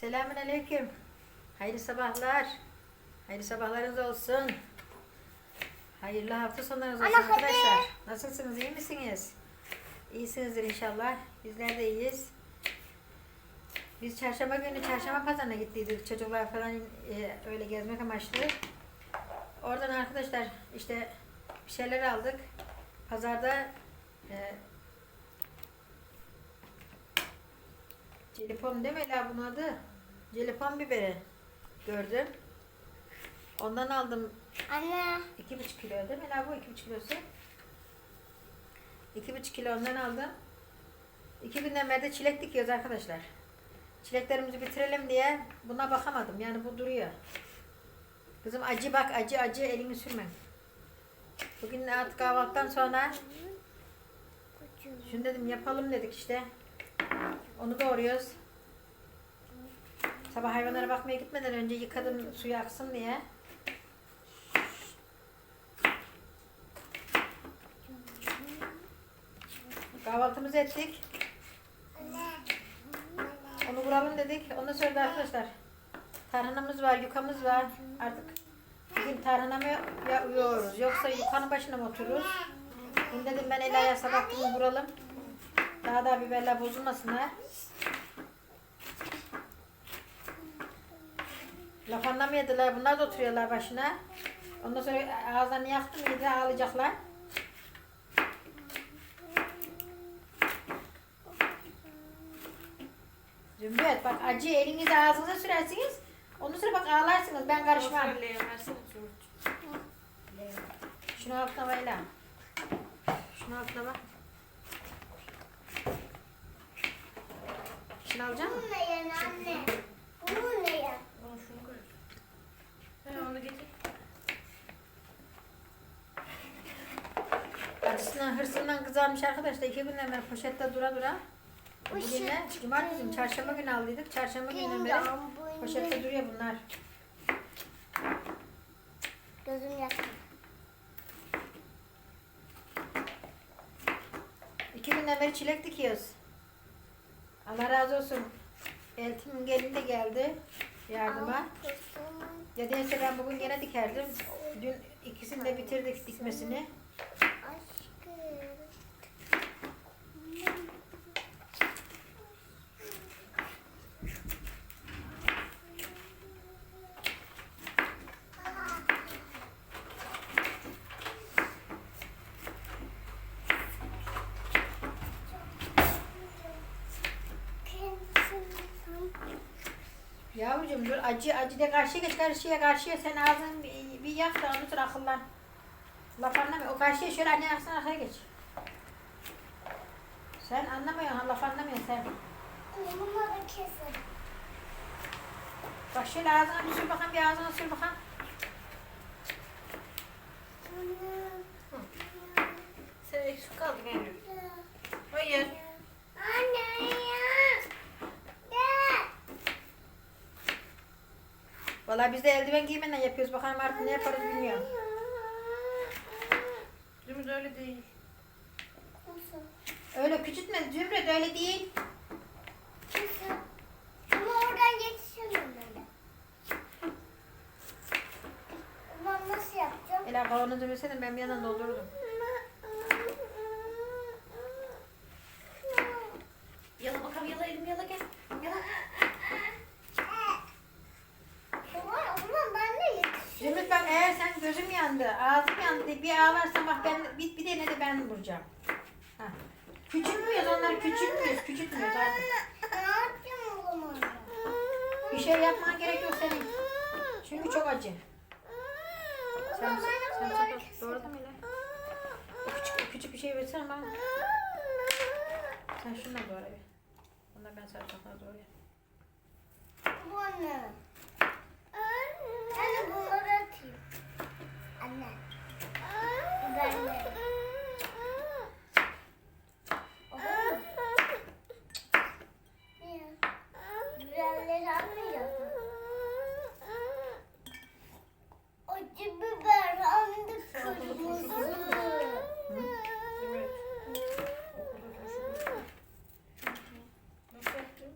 Selamun aleyküm. Hayırlı sabahlar. Hayırlı sabahlarınız olsun. Hayırlı hafta sonlarınız olsun Ana, hadi. arkadaşlar. Nasılsınız? iyi misiniz? İyisinizdir inşallah. Bizler de iyiyiz. Biz çarşamba günü çarşamba pazarına gittiydik. Çocuklar falan e, öyle gezmek amaçlı. Oradan arkadaşlar işte bir şeyler aldık. Pazarda e, Jelipon değil mi Ela bunun adı? Jelipon biberi gördüm. Ondan aldım Anne. iki buçuk kilo değil mi Ela bu iki buçuk kilosu? İki buçuk kilo ondan aldım. İki günden beri de çilek dikiyoruz arkadaşlar. Çileklerimizi bitirelim diye buna bakamadım. Yani bu duruyor. Kızım acı bak acı acı elini sürme. Bugün artık kahvaltıdan sonra şunu dedim yapalım dedik işte. Onu doğruyoruz. Sabah hayvanlara bakmaya gitmeden önce yıkadım suyu aksın diye. Kahvaltımızı ettik. Onu vuralım dedik. Ondan sonra da arkadaşlar tarhanamız var, yukamız var. Artık bugün tarhana mı yapıyoruz yoksa yukanın başına mı otururuz? Bunu dedim ben Ela'ya sabah bunu vuralım. Daha da biberler bozulmasınlar. Laf anlamayadılar. Bunlar da oturuyorlar başına. Ondan sonra ağızlarını yaktım iyice ağlayacaklar. Zümrüt bak acı elinizi ağzınıza sürersiniz. Ondan sonra bak ağlarsınız. Ben karışmam. Şunu altına bayla. Şunu altına bak. Şunu alacak mısın? Bunu ne yen anne? Bunu ne yen? onu getir. Acısından hırsından kızarmış arkadaşlar. İki günden beri poşette dura dura. Bugün ne? Cumartesi mi? Çarşamba günü aldıydık. Çarşamba günden beri poşette duruyor bunlar. Gözüm yaşlı. İki günden beri çilek dikiyoruz. Allah razı olsun. Eltimin gelini de geldi yardıma. Dediyse ben bugün gene dikerdim. Dün ikisini de bitirdik dikmesini. Dur acı acı de karşıya geç karşıya karşıya sen ağzını bir, bir yak da ondan sonra akıllan. Laf anlamıyor. O karşıya şöyle anne yaksana arkaya geç. Sen anlamıyorsun laf anlamıyorsun sen. Bunları kesin. Bak şöyle ağzına bir sür bakalım bir ağzına sür bakalım. Sen eksik kaldın Eylül. Hayır. Anne ya. Gel. Vallahi biz de eldiven giymeden yapıyoruz. Bakalım artık ne yaparız bilmiyorum. Zümrüt öyle değil. Nasıl? Öyle küçültme Zümrüt öyle değil. Nasıl? Ama oradan yetişemiyorum böyle. Ben nasıl yapacağım? Ela kavanozu verseydin ben bir yandan doldururdum. Yala bakalım yala elimi yala gel. Yala. Ama ama ben de yetişiyorum. Zümrüt bak eğer sen gözüm yandı, ağzım yandı bir ağlarsan bak ben bir, bir tane de ben vuracağım. Ha. Küçülmüyoruz onlar küçülmüyoruz, küçülmüyoruz artık. Bir şey yapman gerek yok senin. Çünkü çok acı. Sen, sen, sen Ela? O küçük, küçük bir şey versene bana. Sen şundan doğru bir. Bundan ben sarımsakları doğrayayım. Bu anne. Anne atayım. Anne. Biberleri. Olur mu? Niye? Biberleri atmayacağız mı? Acı biber hem de kırmızı. Zümrüt. Okulda turşu. Nasıl yaptın?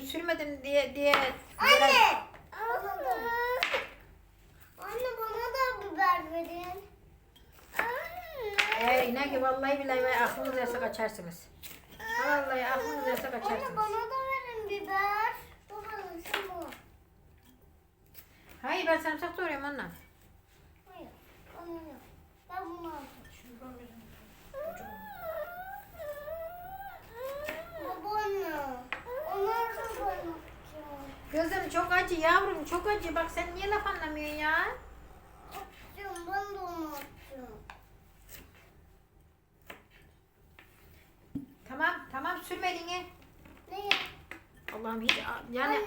Ümit sürmedim diye diye. Anne. Anne bana da biber verin. Anne. Ee, inan ki vallahi billahi aklınız yerse kaçarsınız. Vallahi aklınız yerse Anne kaçarsınız. bana da verin biber. Bu hangi bu? Hayır ben sarımsak doğruyorum onunla. Hayır. Onu yok. Ben bunu aldım. Şunu ben vereyim. Babaanne. Onlar da bana Kızım çok acı yavrum çok acı. Bak sen niye laf anlamıyorsun ya? atacağım. Ben de atacağım. Tamam tamam sürme elini. Ne? Allah'ım hiç yani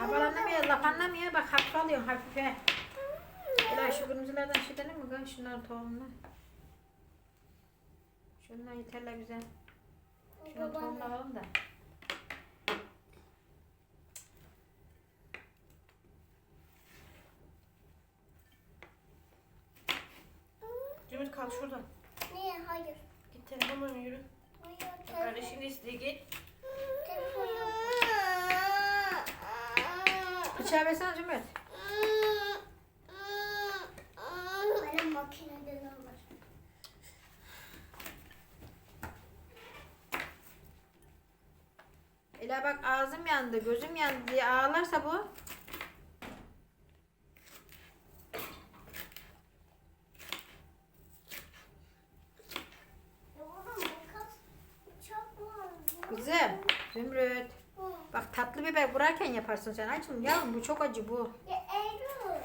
anlamıyor laf anlamıyor. Bak hafife alıyorsun hafife. Ela şu kırmızılardan şey denir mi? Kız şunların tohumunu. Şunlar yeterler bize. Tohumunu Babaanne. alalım da. Kalk şuradan. Niye? Hayır. Git telefonla yürü. Hayır. Kardeşin isteği git. Telefon. Bıçağı versene Cumhuriyet. Benim makinede ne var? Ela bak ağzım yandı, gözüm yandı diye ağlarsa bu. Ya oğlum makas bıçak var. Kızım, Zümrüt. Hı. Biber vurarken yaparsın sen açım. Yavrum bu çok acı bu. Ya Eylül.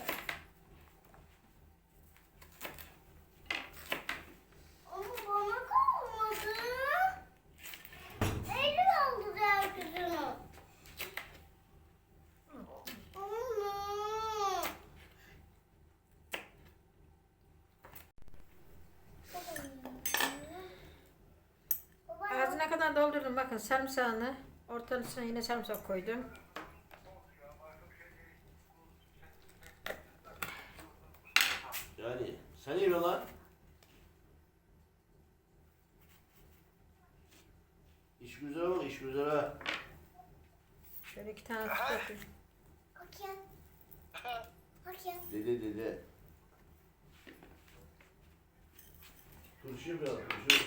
Ama bana kalmadı. Eylül aldı diğer kızını. Baba, Ağzına kadar doldurdum bakın sarımsağını. Ortasına yine sarımsak koydum. Yani sen iyi lan. İş güzel bak iş güzel ha. Şöyle iki tane tuttum. Bakayım. Bakayım. Dede dede. Turşu biraz turşu.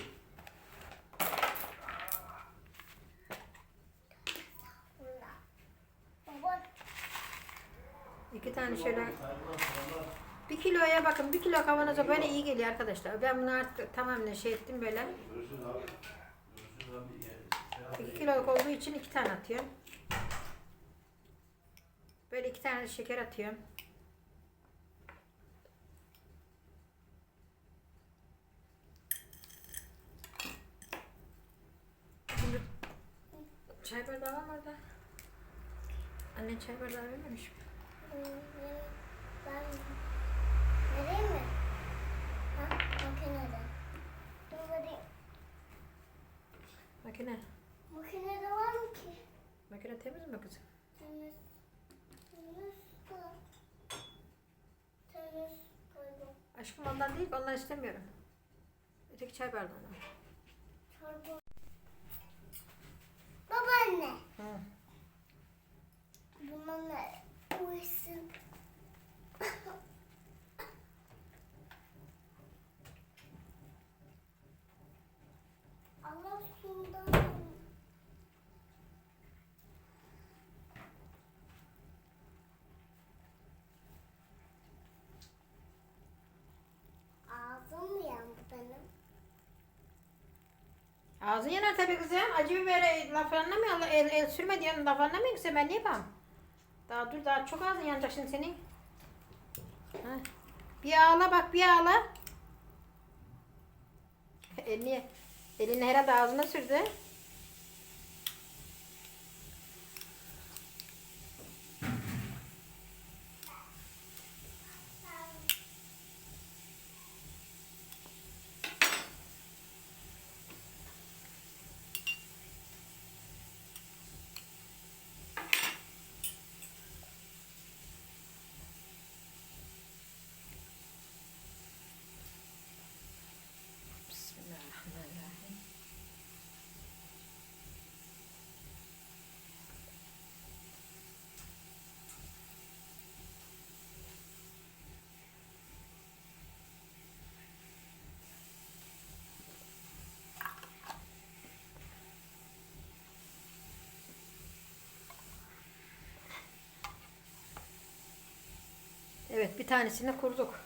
İki tane şöyle. Bir kiloya bakın bir kilo kavanoza böyle iyi geliyor arkadaşlar. Ben bunu artık tamamen şey ettim böyle. İki kiloluk olduğu için iki tane atıyorum. Böyle iki tane şeker atıyorum. Çay bardağı var mı orada? Annen çay bardağı vermemiş mi? Ben vereyim mi? Ha, makinede. Dur vereyim. Makine. Makinede var mı ki? Makine temiz mi kızım? Temiz. Temiz. Temiz koydum. Aşkım ondan değil, ondan istemiyorum. Öteki çay. Babaanne. Hı. Buna ne? Uysun. Allah sundan. Ağzım mı yandı benim? Ağzın yanar tabii kızım. Acı biberi laf anlamıyor. El, el sürme diyorsun laf anlamıyor ki ben ne yapayım? Daha dur daha çok ağzın yanacak şimdi senin. Ha. Bir ağla bak bir ağla. Elini, elini herhalde ağzına sürdü. Evet bir tanesini kurduk.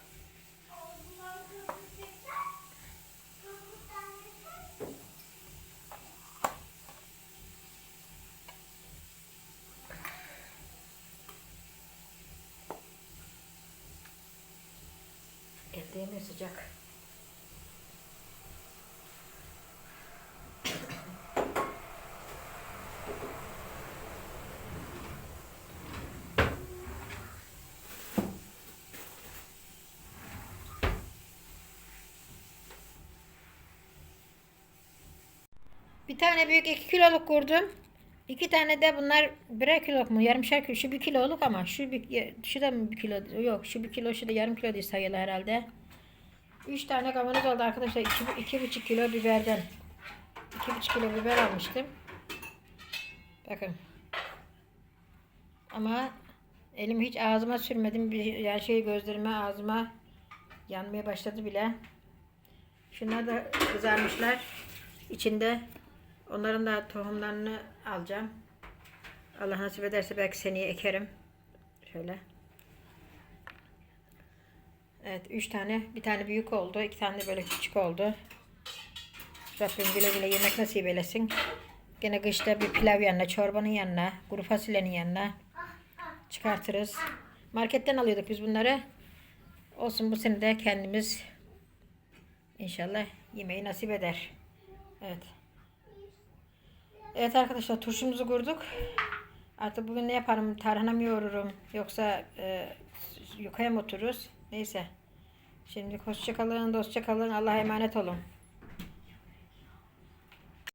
Yemiyor sıcak. Bir tane büyük 2 kiloluk kurdum. İki tane de bunlar birer kiloluk mu? Yarımşar kilo. Şu bir kiloluk ama şu bir, şu da mı bir kilo? Yok şu bir kilo şu da yarım kilo diye sayılı herhalde. Üç tane kavanoz oldu arkadaşlar. İki, iki buçuk kilo biberden. İki buçuk kilo biber almıştım. Bakın. Ama elimi hiç ağzıma sürmedim. Bir, yani şey gözlerime ağzıma yanmaya başladı bile. Şunlar da kızarmışlar. İçinde onların da tohumlarını alacağım. Allah nasip ederse belki seneye ekerim. Şöyle. Evet, üç tane. Bir tane büyük oldu. iki tane de böyle küçük oldu. Rabbim güle güle yemek nasip eylesin. Gene kışta bir pilav yanına, çorbanın yanına, kuru fasulyenin yanına çıkartırız. Marketten alıyorduk biz bunları. Olsun bu sene de kendimiz inşallah yemeği nasip eder. Evet. Evet arkadaşlar turşumuzu kurduk. Artık bugün ne yaparım? Tarhana mı yoğururum? Yoksa e, yukaya mı otururuz? Neyse. Şimdi hoşça kalın, dostça kalın. Allah'a emanet olun.